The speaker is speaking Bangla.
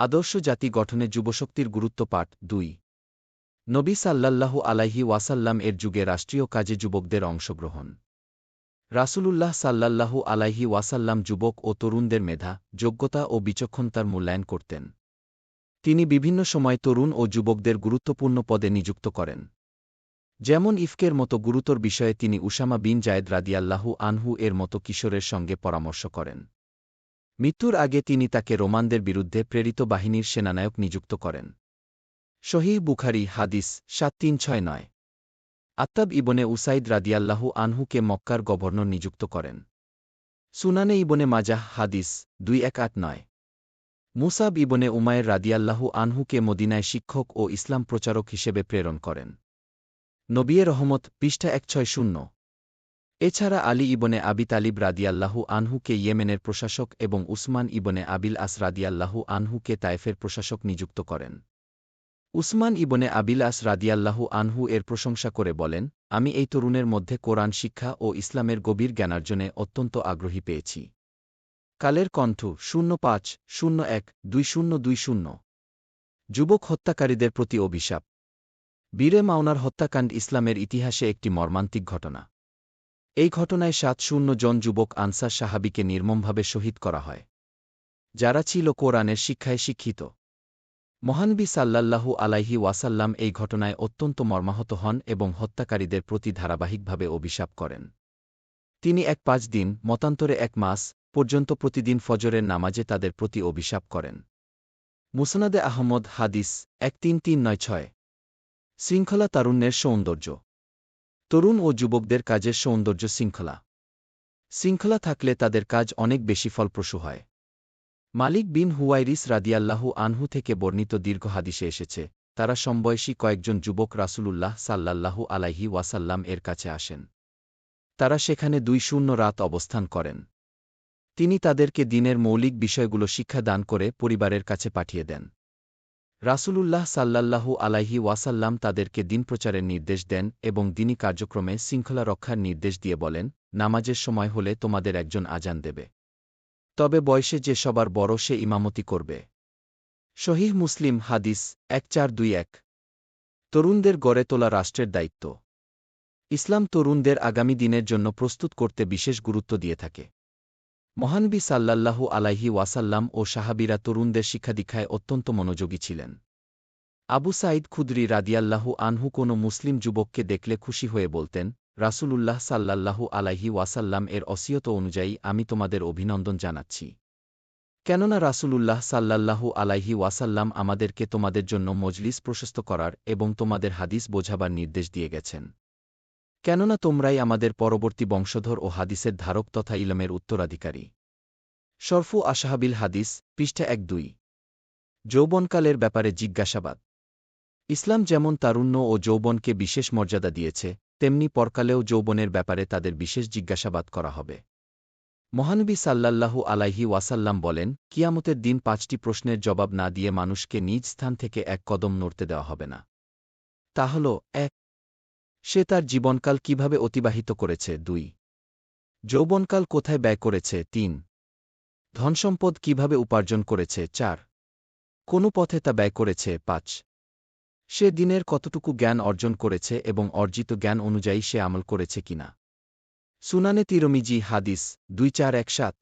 আদর্শ জাতি গঠনে যুবশক্তির গুরুত্ব পাঠ দুই। নবী সাল্লাল্লাহু আলাইহি ওয়াসাল্লাম এর যুগে রাষ্ট্রীয় কাজে যুবকদের অংশগ্রহণ। রাসূলুল্লাহ সাল্লাল্লাহু আলাইহি ওয়াসাল্লাম যুবক ও তরুণদের মেধা, যোগ্যতা ও বিচক্ষণতার মূল্যায়ন করতেন। তিনি বিভিন্ন সময় তরুণ ও যুবকদের গুরুত্বপূর্ণ পদে নিযুক্ত করেন। যেমন ইফকের মতো গুরুতর বিষয়ে তিনি উসামা বিন জায়েদ রাদিয়াল্লাহু আনহু এর মতো কিশোরের সঙ্গে পরামর্শ করেন। মৃত্যুর আগে তিনি তাকে রোমানদের বিরুদ্ধে প্রেরিত বাহিনীর সেনানায়ক নিযুক্ত করেন। শহীহ বুখারি হাদিস সাত তিন ছয় নয়। আত্তাব ইবনে উসাইদ রাদিয়াল্লাহু আনহুকে মক্কার গভর্নর নিযুক্ত করেন। সুনানে ইবনে মাজাহ হাদিস দুই এক আট নয়। মুসাব ইবনে উমায়ের রাদিয়াল্লাহু আনহুকে মদিনায় শিক্ষক ও ইসলাম প্রচারক হিসেবে প্রেরণ করেন। নবিয়ে রহমত পৃষ্ঠা এক ছয় শূন্য। এছাড়া আলী ইবনে আবি তালিব রাদিয়াল্লাহু আনহুকে ইয়েমেনের প্রশাসক এবং উসমান ইবনে আবিল আস রাদিয়াল্লাহু আনহুকে তায়েফের প্রশাসক নিযুক্ত করেন। উসমান ইবনে আবিল আস রাদিয়াল্লাহু আনহু এর প্রশংসা করে বলেন, আমি এই তরুণের মধ্যে কোরআন শিক্ষা ও ইসলামের গভীর জ্ঞানার্জনে অত্যন্ত আগ্রহী পেয়েছি। কালের কণ্ঠ শূন্য পাঁচ শূন্য এক দুই শূন্য দুই শূন্য। যুবক হত্যাকারীদের প্রতি অভিশাপ। বীরে মাওনার হত্যাকাণ্ড ইসলামের ইতিহাসে একটি মর্মান্তিক ঘটনা। এই ঘটনায় সাত শূন্য জন যুবক আনসার সাহাবিকে নির্মমভাবে শহীদ করা হয়। যারা ছিল কোরআনের শিক্ষায় শিক্ষিত। মহানবী সাল্লাল্লাহু আলাইহি ওয়াসাল্লাম এই ঘটনায় অত্যন্ত মর্মাহত হন এবং হত্যাকারীদের প্রতি ধারাবাহিকভাবে অভিশাপ করেন। তিনি এক পাঁচ দিন, মতান্তরে এক মাস পর্যন্ত প্রতিদিন ফজরের নামাজে তাদের প্রতি অভিশাপ করেন। মুসনাদে আহমদ হাদিস এক তিন তিন নয় ছয়। শৃঙ্খলা তারুণ্যের সৌন্দর্য। তরুণ ও যুবকদের কাজের সৌন্দর্য শৃঙ্খলা। শৃঙ্খলা থাকলে তাদের কাজ অনেক বেশি ফলপ্রসূ হয়। মালিক বিন হুয়াইরিস রাদিয়াল্লাহু আনহু থেকে বর্ণিত দীর্ঘ হাদিসে এসেছে, তারা সমবয়সী কয়েকজন যুবক রাসুলুল্লাহ সাল্লাল্লাহু আলাইহি ওয়াসাল্লাম এর কাছে আসেন। তারা সেখানে দুই শূন্য রাত অবস্থান করেন। তিনি তাদেরকে দিনের মৌলিক বিষয়গুলো শিক্ষা দান করে পরিবারের কাছে পাঠিয়ে দেন। রাসূলুল্লাহ সাল্লাল্লাহু আলাইহি ওয়াসাল্লাম তাদেরকে দিন প্রচারের নির্দেশ দেন এবং দিনী কার্যক্রমে শৃঙ্খলা রক্ষার নির্দেশ দিয়ে বলেন, নামাজের সময় হলে তোমাদের একজন আজান দেবে। তবে বয়সে যে সবার বড় সে ইমামতি করবে। শহীহ মুসলিম হাদিস এক চার দুই এক। তরুণদের গড়ে তোলা রাষ্ট্রের দায়িত্ব। ইসলাম তরুণদের আগামী দিনের জন্য প্রস্তুত করতে বিশেষ গুরুত্ব দিয়ে থাকে। মহানবী সাল্লাল্লাহু আলাইহি ওয়াসাল্লাম ও সাহাবিরা তরুণদের শিক্ষাদীক্ষায় অত্যন্ত মনোযোগী ছিলেন। আবু সাঈদ খুদরি রাদিয়াল্লাহু আনহু কোনো মুসলিম যুবককে দেখলে খুশি হয়ে বলতেন, রাসূলুল্লাহ সাল্লাল্লাহু আলাইহি ওয়াসাল্লাম এর অসিয়ত অনুযায়ী আমি তোমাদের অভিনন্দন জানাচ্ছি। কেননা রাসূলুল্লাহ সাল্লাল্লাহু আলাইহি ওয়াসাল্লাম আমাদেরকে তোমাদের জন্য মজলিস প্রশস্ত করার এবং তোমাদের হাদিস বোঝাবার নির্দেশ দিয়ে গেছেন। কেননা তোমরাই আমাদের পরবর্তী বংশধর ও হাদিসের ধারক তথা ইলমের উত্তরাধিকারী। শরফু আশাহাবিল হাদিস, পৃষ্ঠা এক দুই। যৌবনকালের ব্যাপারে জিজ্ঞাসাবাদ। ইসলাম যেমন তারুণ্য ও যৌবনকে বিশেষ মর্যাদা দিয়েছে, তেমনি পরকালেও যৌবনের ব্যাপারে তাদের বিশেষ জিজ্ঞাসাবাদ করা হবে। মহানবী সাল্লাল্লাহু আলাইহি ওয়াসাল্লাম বলেন, কিয়ামতের দিন পাঁচটি প্রশ্নের জবাব না দিয়ে মানুষকে নিজ স্থান থেকে এক কদম নড়তে দেওয়া হবে না। তা হল, এক সে তার জীবনকাল কীভাবে অতিবাহিত করেছে? দুই। যৌবনকাল কোথায় ব্যয় করেছে? তিন। ধনসম্পদ কীভাবে উপার্জন করেছে? চার। কোন পথে তা ব্যয় করেছে? পাঁচ। সে দিনের কতটুকু জ্ঞান অর্জন করেছে এবং অর্জিত জ্ঞান অনুযায়ী সে আমল করেছে কিনা? সুনানে তিরমিজি হাদিস দুই চার এক সাত।